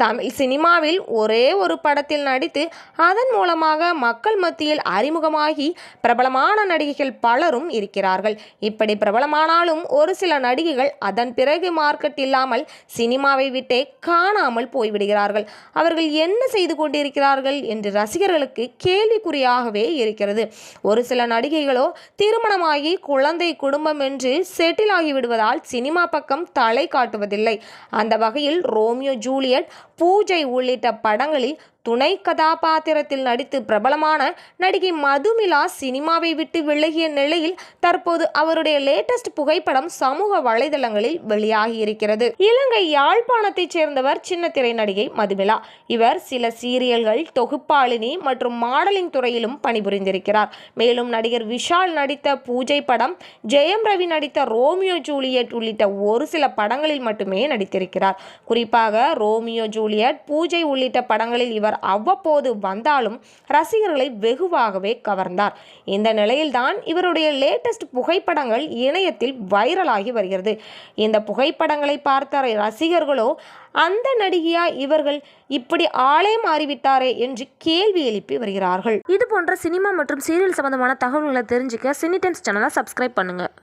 தமிழ் சினிமாவில் ஒரே ஒரு படத்தில் நடித்து அதன் மூலமாக மக்கள் மத்தியில் அறிமுகமாகி பிரபலமான நடிகைகள் பலரும் இருக்கிறார்கள். இப்படி பிரபலமானாலும் ஒரு சில நடிகைகள் அதன் பிறகு மார்க்கெட் இல்லாமல் சினிமாவை விட்டே காணாமல் போய்விடுகிறார்கள். அவர்கள் என்ன செய்து கொண்டிருக்கிறார்கள் என்று ரசிகர்களுக்கு கேள்விக்குறியாகவே இருக்கிறது. ஒரு சில நடிகைகளோ திருமணமாகி குழந்தை குடும்பம் என்று செட்டில் ஆகிவிடுவதால் சினிமா பக்கம் தலை காட்டுவதில்லை. அந்த வகையில் ரோமியோ ஜூலியட் பூஜை உள்ளிட்ட படங்களில் துணை கதாபாத்திரத்தில் நடித்து பிரபலமான நடிகை மதுமிலா சினிமாவை விட்டு விலகிய நிலையில் தற்போது அவருடைய லேட்டஸ்ட் புகைப்படம் சமூக வலைதளங்களில் வெளியாகி இருக்கிறது இலங்கை யாழ்ப்பாணத்தைச் சேர்ந்தவர் சின்ன திரை நடிகை மதுமிலா. இவர் சில சீரியல்கள் தொகுப்பாளினி மற்றும் மாடலிங் துறையிலும் பணிபுரிந்திருக்கிறார். மேலும் நடிகர் விஷால் நடித்த பூஜை படம் ஜெயம் ரவி நடித்த ரோமியோ ஜூலியட் உள்ளிட்ட ஒரு சில படங்களில் மட்டுமே நடித்திருக்கிறார். குறிப்பாக ரோமியோ ஜூலியட் பூஜை உள்ளிட்ட படங்களில் இவர் அவ்வப்போது வந்தாலும் ரசிகர்களை வெகுவாகவே கவர்ந்தார். இந்த நிலையில்தான் இவருடைய லேட்டஸ்ட் புகைப்படங்கள் இணையத்தில் வைரலாகி வருகிறது. இந்த புகைப்படங்களை பார்த்த ரசிகர்களோ அந்த நடிகையா இவர்கள்? இப்படி ஆளே மாறிவிட்டாரே என்று கேள்வி எழுப்பி வருகிறார்கள். இது போன்ற சினிமா மற்றும் சீரியல் சம்பந்தமான தகவல்களை தெரிஞ்சுக்க சினி டைம்ஸ் சேனலை சப்ஸ்கிரைப் பண்ணுங்கள்